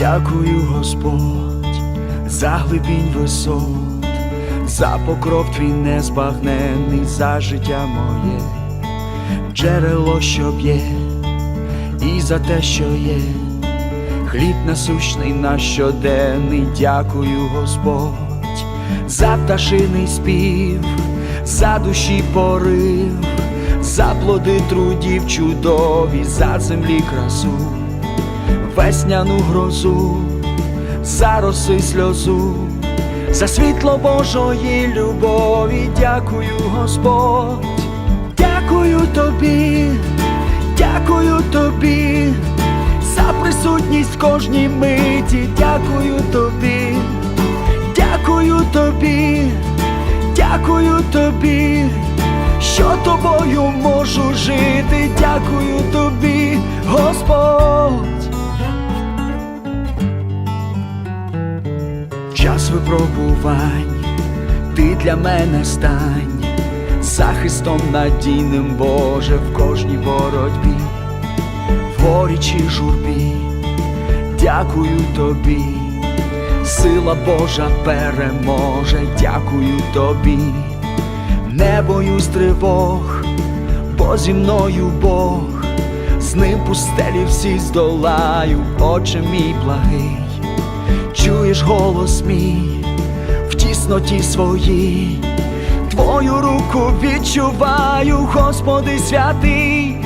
Дякую, Господь, за глибінь висот, за покров твій незбагненний, за життя моє, джерело, що б'є, і за те, що є, хліб насущний наш щоденний, дякую, Господь, за пташиний спів, за душі порив, за плоди трудів чудові, за землі красу весняну грозу, за роси сльозу, за світло Божої любові, дякую, Господь, дякую тобі, дякую тобі, за присутність в кожній миті, дякую тобі, дякую тобі, дякую тобі. Що тобою можу жити, дякую тобі, Господь. Час випробувань, ти для мене стань, захистом надійним, Боже, в кожній боротьбі, в горі чи журбі, дякую тобі, сила Божа переможе, дякую тобі, не боюсь тривог, бо зі мною Бог, з ним пустелі всі здолаю, Отче мій благий чуєш голос мій в тісноті своїй, Твою руку відчуваю, Господи святий,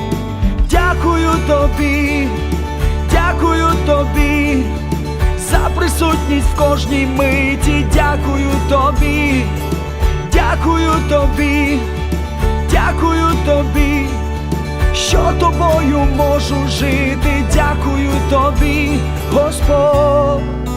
дякую тобі, дякую тобі, за присутність в кожній миті, дякую тобі, дякую тобі, дякую тобі. Що тобою можу жити, дякую тобі, Господь.